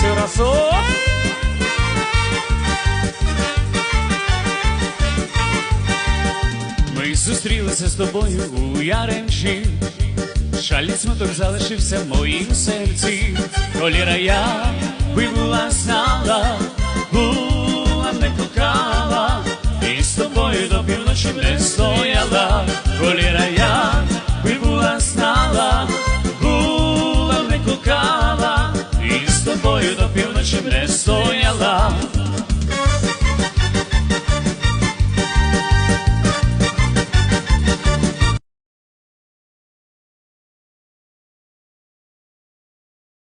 часу. Ми зустрілися з тобою у Яремчі. Жаль смуток залишився в моїм серці. Коліра я тобою до півночі не стояла.